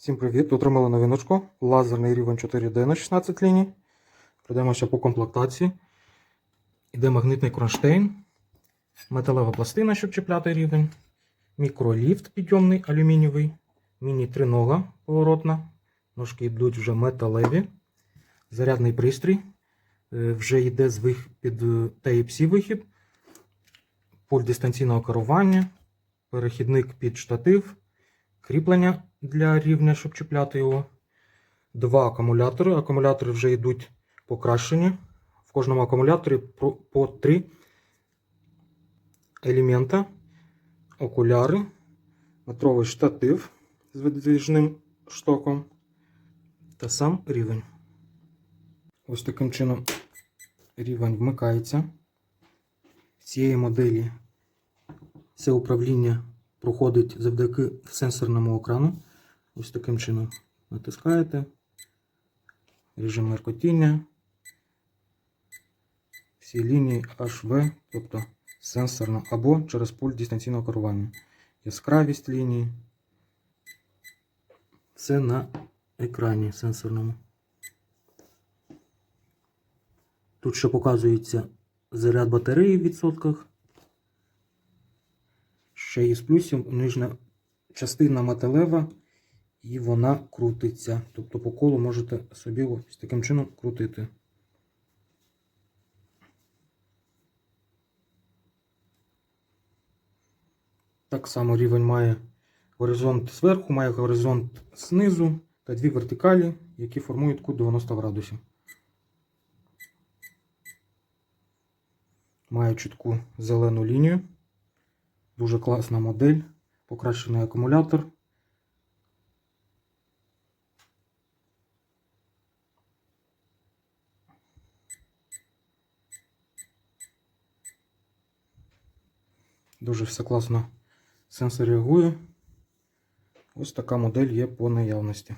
Всім привіт! Отримали новиночку. Лазерний рівень 4D на 16 ліній. Пройдемося по комплектації. Іде магнитний кронштейн, металева пластина, щоб чіпляти рівень, мікроліфт підйомний алюмінієвий, міні-тринога поворотна. Ножки йдуть вже металеві. Зарядний пристрій. Е, Вже йде з під е, Type-C вихід, пульт дистанційного керування, перехідник під штатив, кріплення для рівня, щоб чіпляти його. Два акумулятори. Акумулятори вже йдуть покращені. В кожному акумуляторі по три елемента, окуляри, метровий штатив з видвіжним штоком та сам рівень. Ось таким чином рівень вмикається. В цієї моделі це управління проходить завдяки сенсорному екрану. Ось таким чином натискаєте. Режим меркотіння. Всі лінії HV, тобто сенсорно, або через пульт дистанційного керування. Яскравість лінії. Все на екрані сенсорному. Тут ще показується заряд батареї в відсотках. Ще із плюсів нижня частина металева і вона крутиться. Тобто по колу можете собі ось таким чином крутити. Так само рівень має горизонт зверху, має горизонт знизу та дві вертикалі, які формують кут 90 градусів. Має чітку зелену лінію. Дуже класна модель, покращений акумулятор. Дуже все класно сенсор реагує. Ось така модель є по наявності.